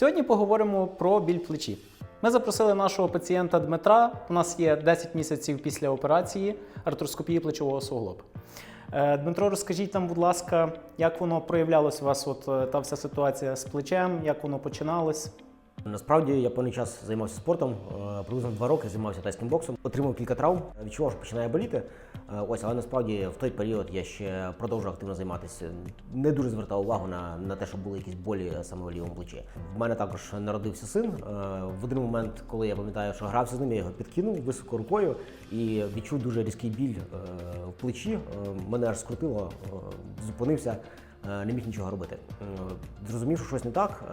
Сьогодні поговоримо про біль плечі. Ми запросили нашого пацієнта Дмитра. У нас є 10 місяців після операції артроскопії плечового суглоба. Е, Дмитро, розкажіть нам, будь ласка, як воно проявлялось у вас, от е, та вся ситуація з плечем, як воно починалось? Насправді я певний час займався спортом, е, приблизно два роки займався тайським боксом, отримав кілька травм, відчував, що починає боліти. Е, Ось, але насправді в той період я ще продовжував активно займатися. Не дуже звертав увагу на, на те, що були якісь болі саме в лівому плечі. В мене також народився син. Е, В один момент, коли я пам'ятаю, що грався з ним, я його підкинув високо рукою і відчув дуже різкий біль е, в плечі. Мене аж скрутило, зупинився. Не міг нічого робити. Зрозумів, що щось не так,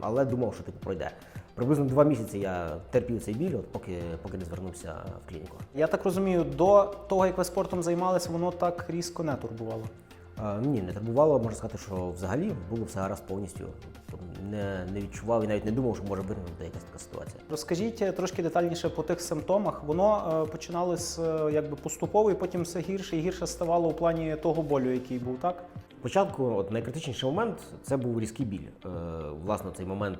але думав, що типу пройде. Приблизно два місяці я терпів цей біль, от поки, поки не звернувся в клініку. Я так розумію, до того, як ви спортом займалися, воно так різко не турбувало. Ні, не турбувало, можна сказати, що взагалі було все гаразд повністю. Тобто Не, не відчував і навіть не думав, що може виникнути якась така ситуація. Розкажіть е, трошки детальніше по тих симптомах. Воно е, починалось е, якби поступово, і потім все гірше і гірше ставало у плані того болю, який був, так? Спочатку, от найкритичніший момент це був різкий біль. Власне, цей момент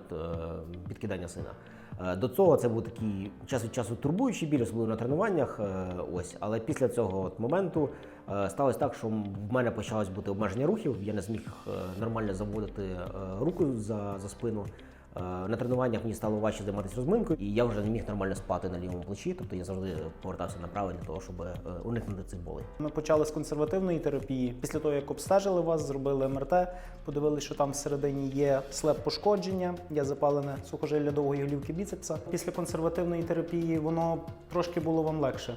підкидання сина. Е, До цього це був такий час від часу турбуючий біль, особливо на тренуваннях. е, Ось, але після цього от моменту е, сталося так, що в мене почалось бути обмеження рухів. Я не зміг нормально заводити руку за, за спину. Е, На тренуваннях мені стало важче займатися розминкою, і я вже не міг нормально спати на лівому плечі. Тобто я завжди повертався на праве для того, щоб е, уникнути цих болей. Ми почали з консервативної терапії. Після того, як обстежили вас, зробили МРТ, подивилися, що там всередині є слеп пошкодження, є запалене сухожилля довгої голівки біцепса. Після консервативної терапії воно трошки було вам легше.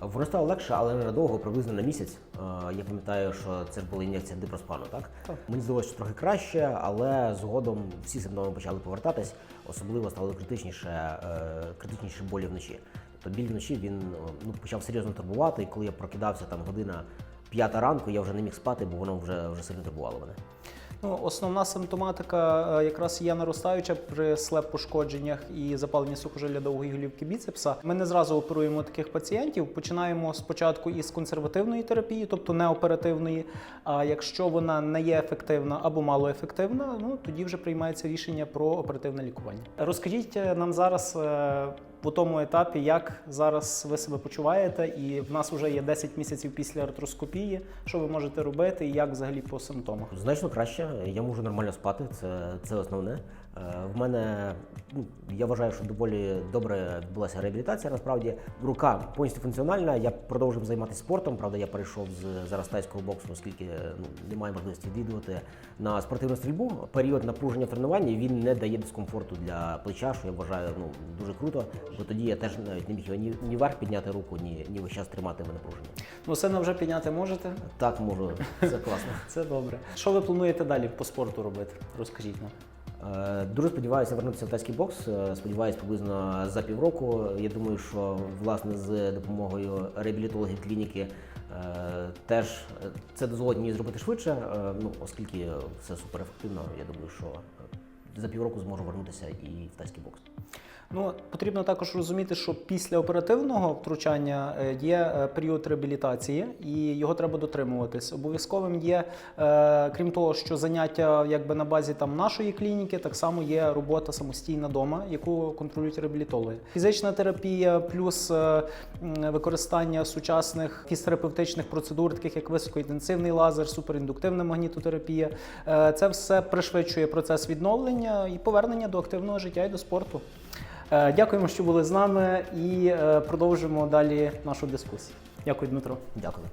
Воно стало легше, але ненадовго, приблизно на місяць. Е, Я пам'ятаю, що це була ін'єкція дипроспану, так? Так. Мені здалося, що трохи краще, але згодом всі симптоми почали повертатись. Особливо стало критичніше, е, критичніше болі вночі. Тобто біль вночі він е, ну, почав серйозно турбувати, і коли я прокидався там година п'ята ранку, я вже не міг спати, бо воно вже, вже сильно турбувало мене. Ну, основна симптоматика е, якраз є наростаюча при слеп-пошкодженнях і запаленні сухожилля довгої голівки біцепса. Ми не зразу оперуємо таких пацієнтів. Починаємо спочатку із консервативної терапії, тобто неоперативної. А якщо вона не є ефективна або малоефективна, ну тоді вже приймається рішення про оперативне лікування. Розкажіть е, нам зараз. По тому етапі, як зараз ви себе почуваєте, і в нас вже є 10 місяців після артроскопії. Що ви можете робити, і як взагалі по симптомах? Значно краще, я можу нормально спати, це, це основне. Е, В мене ну, я вважаю, що доволі добре відбулася реабілітація. Насправді рука повністю функціональна. Я продовжив займатися спортом. Правда, я перейшов з зараз тайського боксу, оскільки ну, немає можливості відвідувати на спортивну стрільбу. Період напруження в тренуванні він не дає дискомфорту для плеча, що я вважаю ну, дуже круто. Бо тоді я теж навіть не міг його ні, ні вверх підняти руку, ні, ні весь час тримати в напруженні. Ну, сина вже підняти можете. Так можу, це класно. Це добре. Що ви плануєте далі по спорту робити? Розкажіть нам. Е, Дуже сподіваюся вернутися в тайський бокс. Сподіваюсь, Сподіваюся, приблизно за півроку. Я думаю, що власне з допомогою реабілітологів клініки е, теж е, це дозволить мені зробити швидше. е, Ну, оскільки все супер ефективно, я думаю, що е, за півроку зможу вернутися і в тайський бокс. Ну, потрібно також розуміти, що після оперативного втручання е, є е, період реабілітації, і його треба дотримуватись. Обов'язковим є, е, крім того, що заняття якби на базі там нашої клініки, так само є робота самостійна дома, яку контролюють реабілітологи. Фізична терапія плюс використання сучасних фізтерапевтичних процедур, таких як високоінтенсивний лазер, суперіндуктивна магнітотерапія. Це все пришвидшує процес відновлення і повернення до активного життя і до спорту. Е, Дякуємо, що були з нами, і е, продовжимо далі нашу дискусію. Дякую, Дмитро. Дякую.